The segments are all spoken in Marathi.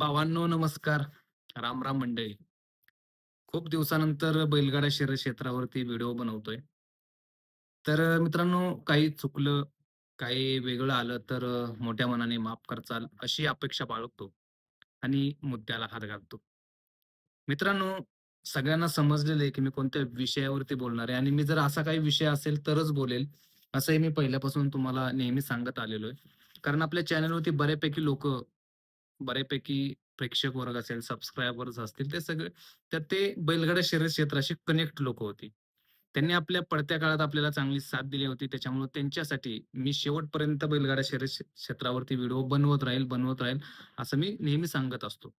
भावांनो नमस्कार. राम राम मंडळी. खूप दिवसानंतर बैलगाडा शर्यत क्षेत्रावरती व्हिडिओ बनवतोय. तर मित्रांनो काही चुकलं, काही वेगळं आलं तर मोठ्या मनाने माफ करचाल अशी अपेक्षा बाळगतो आणि मुद्द्याला हात घालतो. मित्रांनो, सगळ्यांना समजलेलं आहे की मी कोणत्या विषयावरती बोलणार आहे आणि मी जर असा काही विषय असेल तरच बोलेल, असंही मी पहिल्यापासून तुम्हाला नेहमी सांगत आलेलो आहे. कारण आपल्या चॅनलवरती बऱ्यापैकी लोक बऱ्यापैकी प्रेक्षक वर्ग असेल, सबस्क्रायबर्स असतील, ते सगळे तर ते बैलगाडा शर्यत क्षेत्राशी कनेक्ट लोक होती. त्यांनी आपल्या पडत्या काळात आपल्याला चांगली साथ दिली होती. त्याच्यामुळे त्यांच्यासाठी मी शेवटपर्यंत बैलगाडा शर्यत क्षेत्रावरती व्हिडिओ बनवत राहील, बनवत राहील, असं मी नेहमी सांगत असतो.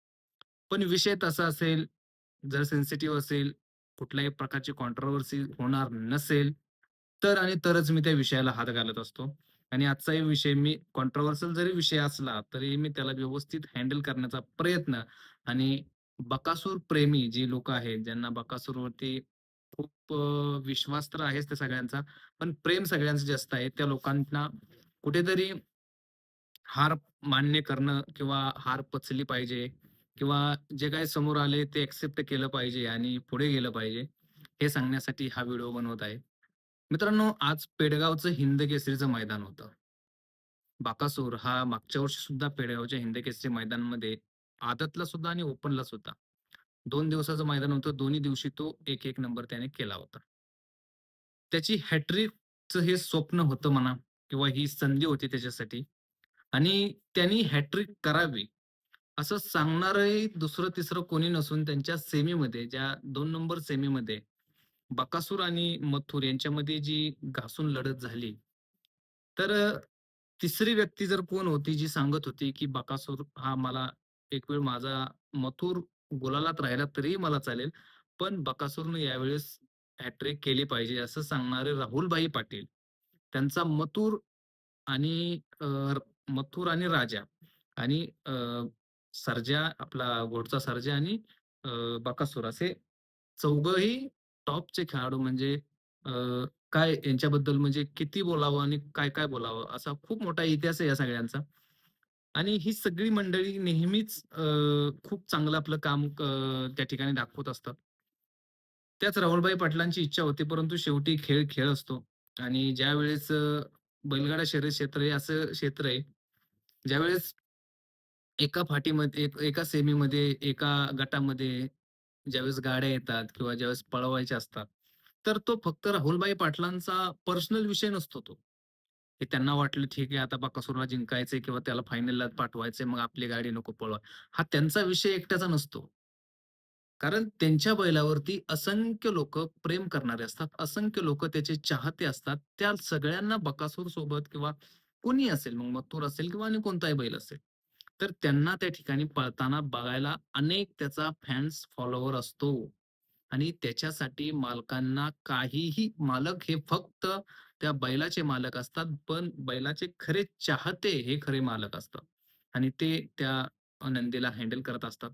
पण विषय तसा असेल, जर सेन्सिटिव्ह असेल, कुठल्याही प्रकारची कॉन्ट्रोवर्सी होणार नसेल, तर आणि तरच मी त्या विषयाला हात घालत असतो. आणि आजचाही विषय मी कॉन्ट्रोवर्सल जरी विषय असला, तरी मी त्याला व्यवस्थित हँडल करण्याचा प्रयत्न आणि बकासूर प्रेमी जी लोक आहेत, ज्यांना बकासूरवरती खूप विश्वास तर आहेच त्या सगळ्यांचा, पण प्रेम सगळ्यांचं जास्त आहे. त्या लोकांना कुठेतरी हार मान्य करणं किंवा हार पचली पाहिजे किंवा जे काही समोर आले ते ऍक्सेप्ट केलं पाहिजे आणि पुढे गेलं पाहिजे, हे सांगण्यासाठी हा व्हिडिओ बनवत आहे. मित्रांनो, आज पेडगावचं हिंदकेसरीचं मैदान होतं. बाकासूर हा मागच्या वर्षी सुद्धा पेडगावच्या हिंदकेसरी मैदानमध्ये आदतला सुद्धा आणि ओपनला सुद्धा दोन दिवसाचं मैदान होतं. दोन्ही दिवशी तो 1-1 नंबर त्याने केला होता. त्याची हॅट्रिकचं हे स्वप्न होतं म्हणा किंवा ही संधी होती त्याच्यासाठी आणि त्यांनी हॅट्रिक करावी असं सांगणारही दुसरं-तिसरं कोणी नसून त्यांच्या सेमीमध्ये ज्या दोन नंबर सेमीमध्ये बकासूर आणि मथुर यांच्यामध्ये जी घासून लढत झाली, तर तिसरी व्यक्ती जर कोण होती जी सांगत होती, की बकासूर हा मला एक वेळ माझा मथुर गुलालात राहिला तरीही मला चालेल, पण बकासूरनं यावेळेस हॅट्रिक केली पाहिजे असं सांगणारे राहुलभाई पाटील. त्यांचा मथुर आणि मथुर आणि राजा आणि अ, सर्जा आपला घोडचा सर्जा आणि बकासूर असे चौघंही टॉपचे खेळाडू म्हणजे अ, काय यांच्याबद्दल म्हणजे किती बोलावं आणि काय-काय बोलावं असा खूप मोठा इतिहास आहे या सगळ्यांचा. आणि ही सगळी मंडळी नेहमीच अ, खूप चांगलं आपलं काम अ, त्या ठिकाणी दाखवत असतात. त्याच राहुलभाई पाटलांची इच्छा होती, परंतु शेवटी खेळ खेळ असतो आणि ज्यावेळेस अ, बैलगाडा शर्यत क्षेत्र हे असं क्षेत्र आहे, ज्यावेळेस एका फाटीमध्ये एका सेमीमध्ये, एका गटामध्ये ज्यावेळेस गाड्या येतात किंवा ज्यावेळेस पळवायच्या असतात, तर तो फक्त राहुलभाई पाटलांचा पर्सनल विषय नसतो तो. हे त्यांना वाटलं ठीक आहे आता बकासूरला जिंकायचंय किंवा त्याला फायनलला पाठवायचंय, मग आपली गाडी नको पळवा. हा त्यांचा विषय एकट्याचा नसतो. कारण त्यांच्या बैलावरती असंख्य लोक प्रेम करणारे असतात. असंख्य लोक त्याचे चाहते असतात. त्या सगळ्यांना बकासूर सोबत किंवा कोणी असेल, मग मथुर असेल किंवा आणि कोणताही बैल असेल. तर त्यांना त्या ठिकाणी पळताना बघायला अनेक त्याचा फॅन्स फॉलोवर असतो. आणि त्याच्यासाठी मालकांना काहीही मालक हे फक्त त्या बैलाचे मालक असतात, पण बैलाचे खरे चाहते हे खरे मालक असतात. आणि ते त्या नंदीला हँडल करत असतात.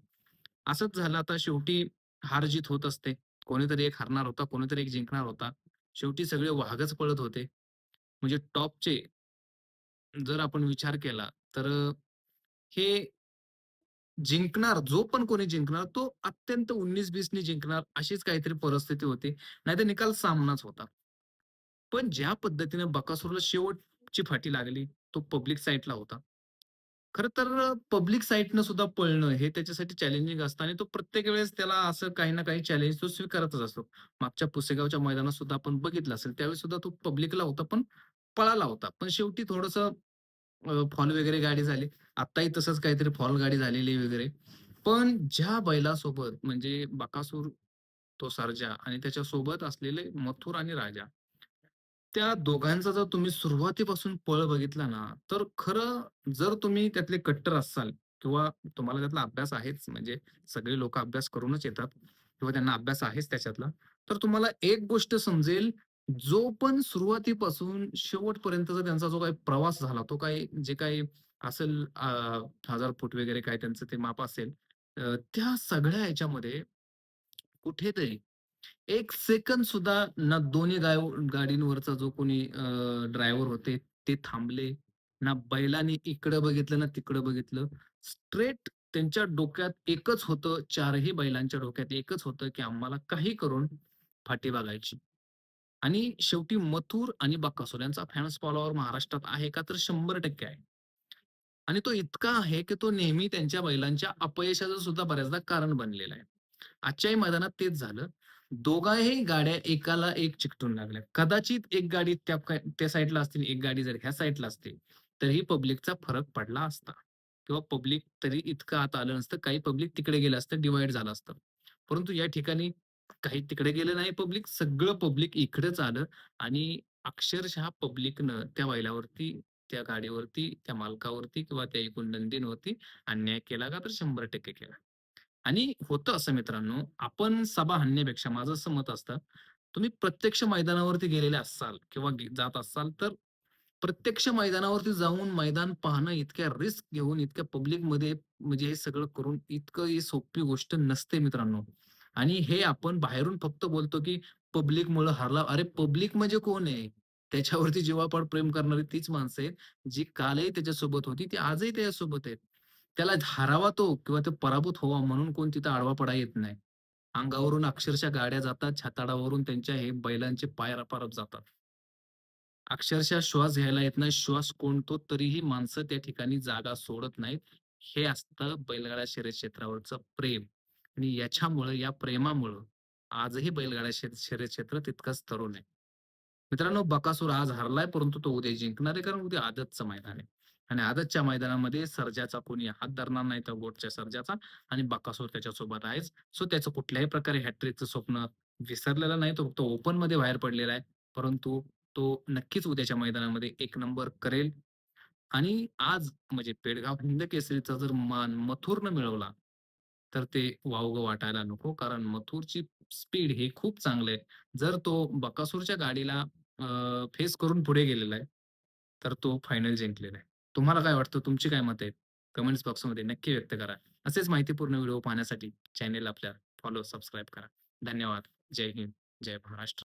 असंच झालं आता शेवटी हार-जीत होत असते. कोणीतरी एक हारणार होता, कोणीतरी एक जिंकणार होता. शेवटी सगळे वाघच पळत होते. म्हणजे टॉपचे जर आपण विचार केला, तर हे जिंकणार, जो पण कोणी जिंकणार, तो अत्यंत 19-20 जिंकणार, अशीच काहीतरी परिस्थिती होती. नाहीतर निकाल सामनाच होता. पण ज्या पद्धतीने बकासूरला शेवटची फाटी लागली, तो पब्लिक साईटला होता. खरं तर पब्लिक साईटनं सुद्धा पळणं हे त्याच्यासाठी चॅलेंजिंग असतं आणि तो प्रत्येक वेळेस त्याला असं काही ना काही चॅलेंज तो स्वीकारतच असतो. मागच्या पुसेगावच्या मैदानात सुद्धा आपण बघितलं असेल, त्यावेळी सुद्धा तो पब्लिकला होता, पण पळाला होता. पण शेवटी थोडंसं फॉल वगैरे गाडी झाली. आत्ताही तसंच काहीतरी फॉल गाडी झालेली वगैरे. पण ज्या बैलासोबत म्हणजे बकासूर, तो सरजा आणि त्याच्यासोबत असलेले मथुर आणि राजा त्या दोघांचा जर तुम्ही सुरुवातीपासून पळ बघितला ना, तर खरं जर तुम्ही त्यातले कट्टर असाल किंवा तुम्हाला त्यातला अभ्यास आहेच, म्हणजे सगळे लोक अभ्यास करूनच येतात किंवा त्यांना अभ्यास आहेच त्याच्यातला. तर तुम्हाला एक गोष्ट समजेल, जो पण सुरुवातीपासून शेवटपर्यंतचा त्यांचा जो काही प्रवास झाला, तो काही जे काही असेल हजार फूट वगैरे काय त्यांचं ते माप असेल, त्या सगळ्या ह्याच्यामध्ये कुठेतरी एक सेकंद सुद्धा ना दोन्ही गाय गाडींवरचा जो कोणी ड्रायव्हर होते ते थांबले. ना बैलांनी इकडं बघितलं ना तिकडं बघितलं. स्ट्रेट त्यांच्या डोक्यात एकच होतं, चारही बैलांच्या डोक्यात एकच होतं, की आम्हाला काही करून फाटी बघायची. आणि शेवटी मथुर आणि बकासूर यांचा फॅन्स फॉलोवर महाराष्ट्रात आहे का? तर 100% आहे. आणि तो इतका आहे, की तो नेहमी त्यांच्या बैलांच्या अपयशाचं सुद्धा बऱ्याचदा कारण बनलेला आहे. आजच्याही मैदानात तेच झालं. दोघाही गाड्या एकाला एक चिकटून लागल्या. कदाचित एक गाडी त्या त्या साईडला असतील, एक गाडी जर ह्या साईडला असते तरीही पब्लिकचा फरक पडला असता किंवा पब्लिक तरी इतकं आता आलं नसतं. काही पब्लिक तिकडे गेलं असतं, डिवाइड झालं असतं. परंतु या ठिकाणी काही तिकडे गेलं नाही पब्लिक, सगळं पब्लिक इकडेच आलं आणि अक्षरशः पब्लिकनं त्या बैलावरती, त्या गाडीवरती, त्या मालकावरती किंवा त्या एकूण नंदींवरती अन्याय केला का? तर 100% केला. आणि होतं असं मित्रांनो, आपण सभा हाणण्यापेक्षा माझं असं मत असतं, तुम्ही प्रत्यक्ष मैदानावरती गेलेले असाल किंवा जात असाल, तर प्रत्यक्ष मैदानावरती जाऊन मैदान पाहणं इतक्या रिस्क घेऊन, इतक्या पब्लिकमध्ये म्हणजे हे सगळं करून इतकं ही सोपी गोष्ट नसते मित्रांनो. आणि हे आपण बाहेरून फक्त बोलतो, की पब्लिक मुळे हरला अरे पब्लिक म्हणजे कोण आहे? त्याच्यावरती जीवापाड प्रेम करणारी तीच माणसं आहेत, जी कालही त्याच्यासोबत होती, ती आजही त्याच्यासोबत आहेत. त्याला हारावा तो किंवा तो पराभूत व्हावा म्हणून कोण तिथं आडवा पडा येत नाही. अंगावरून अक्षरशः गाड्या जातात, छाताडावरून त्यांच्या हे बैलांचे पाय रपारप जातात. अक्षरशः श्वास घ्यायला येत नाही. श्वास कोणतो तरीही माणसं त्या ठिकाणी जागा सोडत नाहीत. हे असतं बैलगाडा शर्यत क्षेत्रावरचं प्रेम आणि याच्यामुळं, या प्रेमामुळं आजही बैलगाडा शर्यत शर्यत क्षेत्र तितकंच तरुण आहे. मित्रांनो, बकासूर आज हरलाय परंतु तो उद्या जिंकणार आहे, कारण उद्या आदतचं मैदान आहे. आणि आदतच्या मैदानामध्ये सर्जाचा कोणी हात धरणार नाही त्या गोटच्या सर्जाचा आणि बकासूर त्याच्यासोबत आहेच. सो त्याचं कुठल्याही प्रकारे हॅट्रिकचं स्वप्न विसरलेलं नाही. तो फक्त ओपनमध्ये बाहेर पडलेला आहे. परंतु तो नक्कीच उद्याच्या मैदानामध्ये एक नंबर करेल आणि आज म्हणजे पेडगाव हिंद केसरीचा जर मान मथुरनं मिळवला, तर ते वावगं वाटायला नको. कारण मथुरची स्पीड ही खूप चांगलं आहे. जर तो बकासूरच्या गाडीला फेस करून पुढे गेलेला आहे, तर तो फायनल जिंकलेला आहे. तुम्हाला काय वाटतं? तुमची काय मत आहेत? कमेंट्स बॉक्समध्ये नक्की व्यक्त करा. असेच माहितीपूर्ण व्हिडिओ पाहण्यासाठी चॅनेल आपल्या फॉलो, सबस्क्राईब करा. धन्यवाद. जय हिंद, जय महाराष्ट्र.